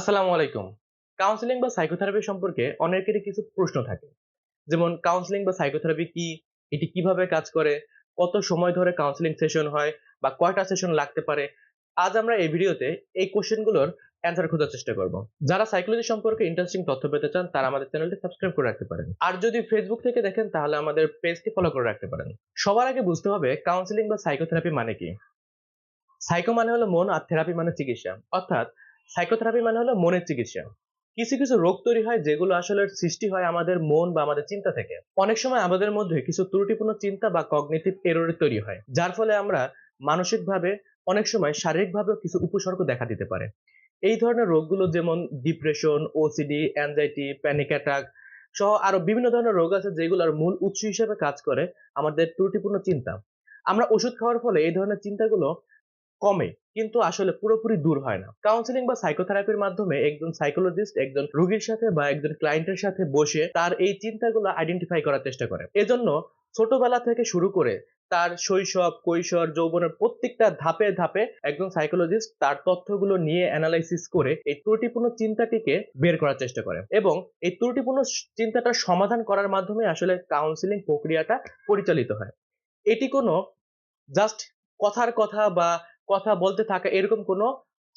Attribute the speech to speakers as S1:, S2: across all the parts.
S1: আসসালামু আলাইকুম। কাউন্সিলিং বা সাইকোথেরাপি সম্পর্কে অনেকেরই কিছু প্রশ্ন থাকে। যেমন কাউন্সিলিং বা সাইকোথেরাপি কি? এটি কীভাবে কাজ করে? কত সময় ধরে কাউন্সিলিং সেশন হয়? বা কয়টা সেশন লাগতে পারে? আজ আমরা এই ভিডিওতে এই কোশ্চেনগুলোর অ্যান্সার খোঁজার চেষ্টা করব। যারা সাইকোলজি সম্পর্কে ইন্টারেস্টিং তথ্য পেতে চান, তারা আমাদের চ্যানেলটি সাবস্ক্রাইব করে রাখতে পারেন। আর যদি ফেসবুক থেকে দেখেন, তাহলে আমাদের পেজটি ফলো করে রাখতে পারেন। সবার আগে বুঝতে হবে কাউন্সিলিং বা সাইকোথেরাপি মানে কি? সাইকো মানে হলো মন আর থেরাপি মানে চিকিৎসা। অর্থাৎ সাইকোথেরাপি মানে হলো মনের চিকিৎসা। কিছু কিছু রোগ তৈরি হয় যেগুলো আসলে সৃষ্টি হয় আমাদের মন বা আমাদের চিন্তা থেকে। অনেক সময় আমাদের মধ্যে কিছু ত্রুটিপূর্ণ চিন্তা বা কগনিটিভ এররে তৈরি হয়, যার ফলে আমরা মানসিকভাবে অনেক সময় শারীরিকভাবেও কিছু উপসর্গ দেখা দিতে পারে। এই ধরনের রোগগুলো যেমন depression OCD anxiety panic attack সহ আরও বিভিন্ন ধরনের রোগ আছে যেগুলোর মূল উৎস হিসেবে কাজ করে আমাদের ত্রুটিপূর্ণ চিন্তা। আমরা ওষুধ খাওয়ার ফলে এই ধরনের চিন্তাগুলো কমে, কিন্তু আসলে পুরোপুরি দূর হয় না। কাউন্সিলিং বা সাইকোথেরাপির মাধ্যমে একজন সাইকোলজিস্ট একজন রোগীর সাথে বা একজন ক্লায়েন্টের সাথে বসে তার এই চিন্তাগুলো আইডেন্টিফাই করার চেষ্টা করে। এজন্য ছোটবেলা থেকে শুরু করে তার শৈশব, কৈশোর, যৌবনের প্রত্যেকটা ধাপে ধাপে একজন সাইকোলজিস্ট তার তথ্যগুলো নিয়ে অ্যানালাইসিস করে এই ত্রুটিপূর্ণ চিন্তাটিকে বের করার চেষ্টা করে এবং এই ত্রুটিপূর্ণ চিন্তাটার সমাধান করার মাধ্যমে আসলে কাউন্সিলিং প্রক্রিয়াটা পরিচালিত হয়। এটি কোনো জাস্ট কথার কথা বা কথা বলতে থাকা এরকম কোনো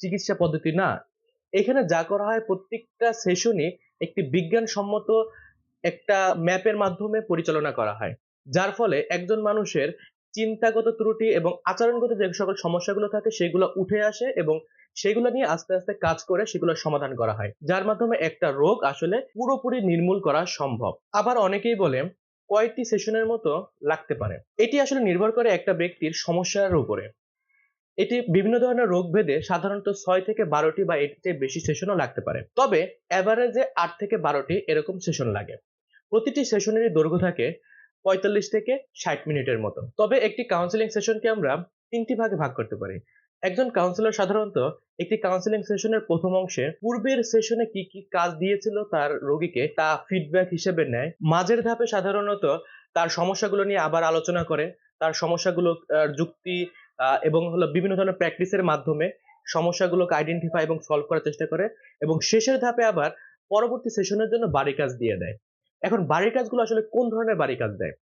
S1: চিকিৎসা পদ্ধতি না। এখানে যা করা হয় প্রত্যেকটা সেশনে একটি বিজ্ঞানসম্মত একটা ম্যাপের মাধ্যমে পরিচালনা করা হয়। যার ফলে একজন মানুষের চিন্তাগত ত্রুটি এবং আচরণগত যে সকল সমস্যাগুলো থাকে সেগুলো উঠে আসে এবং সেগুলো নিয়ে আস্তে আস্তে কাজ করে সেগুলোর সমাধান করা হয়। যার মাধ্যমে একটা রোগ আসলে পুরোপুরি নির্মূল করা সম্ভব। আবার অনেকেই বলে কয়েকটি সেশনের মতো লাগতে পারে। এটি আসলে নির্ভর করে একটা ব্যক্তির সমস্যার উপরে। এটি বিভিন্ন ধরনের রোগ ভেদে সাধারণত ছয় থেকে বারোটি বা চেয়ে বেশি সেশনও লাগতে পারে। তবে অ্যাভারেজে আট থেকে বারোটি এরকম সেশন লাগে। প্রতিটি সেশনেরই দৈর্ঘ্য থাকে পঁয়তাল্লিশ থেকে ষাট মিনিটের মতো। তবে একটি কাউন্সিলিং সেশনকে আমরা তিনটি ভাগে ভাগ করতে পারি। একজন কাউন্সিলর সাধারণত একটি কাউন্সিলিং সেশনের প্রথম অংশে পূর্বের সেশনে কি কি কাজ দিয়েছিল তার রোগীকে তা ফিডব্যাক হিসেবে নেয়। মাঝের ধাপে সাধারণত তার সমস্যাগুলো নিয়ে আবার আলোচনা করে, তার সমস্যাগুলো যুক্তি এবং হলো বিভিন্ন ধরনের প্র্যাকটিসের মাধ্যমে সমস্যাগুলোকে আইডেন্টিফাই এবং সলভ করার চেষ্টা করে এবং শেষের ধাপে আবার পরবর্তী সেশনের জন্য বাড়ি কাজ দিয়ে দেয়। এখন বাড়ির কাজগুলো আসলে কোন ধরনের বাড়ি কাজ দেয়?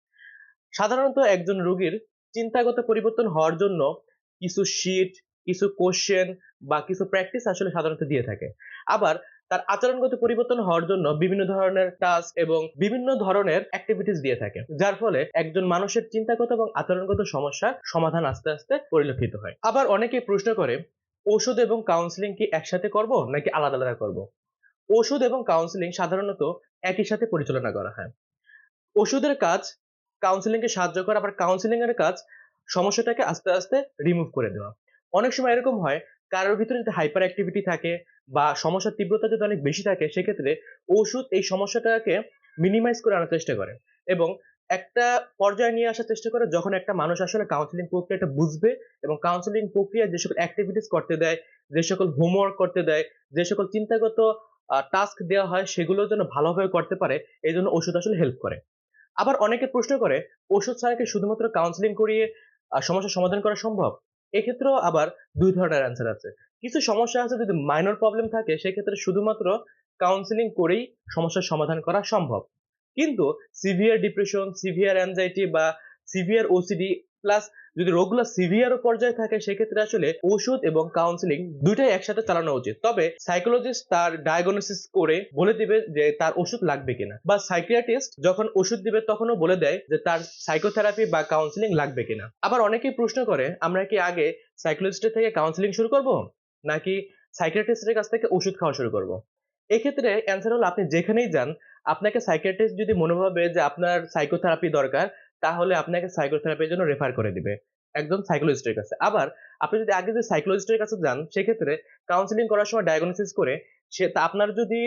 S1: সাধারণত একজন রোগীর চিন্তাগত পরিবর্তন হওয়ার জন্য কিছু শীট কিছু কোশ্চেন বা কিছু প্র্যাকটিস আসলে সাধারণত দিয়ে থাকে। আবার তার আচরণগত পরিবর্তন হওয়ার জন্য বিভিন্ন ধরনের টাস্ক এবং বিভিন্ন ধরনের অ্যাক্টিভিটিস দিয়ে থাকে। যার ফলে একজন মানুষের চিন্তাগত এবং আচরণগত সমস্যার সমাধান আস্তে আস্তে পরিলক্ষিত হয়। আবার অনেকেই প্রশ্ন করে ওষুধ এবং কাউন্সিলিং কি একসাথে করব নাকি আলাদা আলাদা করব? ওষুধ এবং কাউন্সিলিং সাধারণত একই সাথে পরিচালনা করা হয়। ওষুধের কাজ কাউন্সিলিংকে সাহায্য করা, আবার কাউন্সিলিং এর কাজ সমস্যাটাকে আস্তে আস্তে রিমুভ করে দেওয়া। অনেক সময় এরকম হয় কারোর ভিতরে যদি হাইপার অ্যাক্টিভিটি থাকে বা সমস্যার তীব্রতা যদি অনেক বেশি থাকে, সেক্ষেত্রে ওষুধ এই সমস্যাটাকে মিনিমাইজ করে আনার চেষ্টা করে। এবং একটা পর্যায়ে নিয়ে আসার চেষ্টা করে যখন একটা মানুষ আসলে কাউন্সিলিং প্রক্রিয়াটা বুঝবে এবং কাউন্সিলিং প্রক্রিয়া যে সকল অ্যাক্টিভিটিস করতে দেয়, যে সকল হোমওয়ার্ক করতে দেয়, যে সকল চিন্তাগত টাস্ক দেওয়া হয়, সেগুলো যেন ভালোভাবে করতে পারে, এই জন্য ওষুধ আসলে হেল্প করে। আবার অনেকে প্রশ্ন করে, ওষুধ ছাড়া কি শুধুমাত্র কাউন্সিলিং করিয়ে সমস্যার সমাধান করা সম্ভব? এক্ষেত্রেও আবার দুই ধরনের অ্যান্সার আছে। কিছু সমস্যা আছে যদি মাইনর প্রবলেম থাকে, সেক্ষেত্রে শুধুমাত্র কাউন্সিলিং করেই সমস্যার সমাধান করা সম্ভব। কিন্তু সিভিয়ার ডিপ্রেশন সিভিয়ার অ্যাংজাইটি বা সিভিয়ার ওসিডি প্লাস যদি রোগগুলো সিভিয়ার পর্যায়ে থাকে, সেক্ষেত্রে আসলে ওষুধ এবং কাউন্সিলিং দুইটাই একসাথে চালানো উচিত। তবে সাইকোলজিস্ট তার ডায়াগনোসিস করে বলে দিবে যে তার ওষুধ লাগবে কিনা। বা সাইকিয়াট্রিস্ট যখন ওষুধ দিবে, তখনও বলে দেয় যে তার সাইকোথেরাপি বা কাউন্সিলিং লাগবে কিনা। আবার অনেকেই প্রশ্ন করে, আমরা কি আগে সাইকোলজিস্টের থেকে কাউন্সিলিং শুরু করব? নাকি সাইকিয়াট্রিস্টের কাছ থেকে ওষুধ খাওয়া শুরু করব? এক্ষেত্রে অ্যান্সার হলো, আপনি যেখানেই যান, আপনাকে সাইকিয়াট্রিস্ট যদি মনে হবে যে আপনার সাইকোথেরাপি দরকার তাহলে আপনাকে সাইকোথেরাপির জন্য রেফার করে দিবে। একজন সাইকোলজিস্টের কাছে। আবার আপনি যদি আগে যে সাইকোলজিস্টের কাছে যান, সেক্ষেত্রে কাউন্সিলিং করার সময় ডায়াগনোসিস করে সে আপনার যদি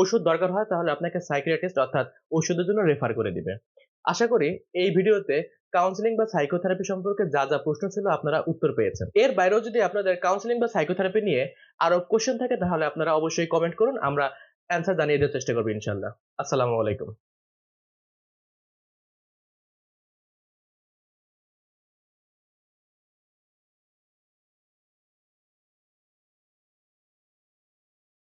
S1: ওষুধ দরকার হয়, তাহলে আপনাকে সাইকিয়াট্রিস্ট অর্থাৎ ওষুধের জন্য রেফার করে দিবে। আশা করি এই ভিডিওতে কাউন্সিলিং বা সাইকোথেরাপি সম্পর্কে যা যা প্রশ্ন ছিল আপনারা উত্তর পেয়েছেন। এর বাইরেও যদি আপনাদের কাউন্সিলিং বা সাইকোথেরাপি নিয়ে আরও কোশ্চেন থাকে, তাহলে আপনারা অবশ্যই কমেন্ট করুন, আমরা অ্যান্সার জানিয়ে দেওয়ার চেষ্টা করব ইনশাল্লাহ আসসালামু আলাইকুম।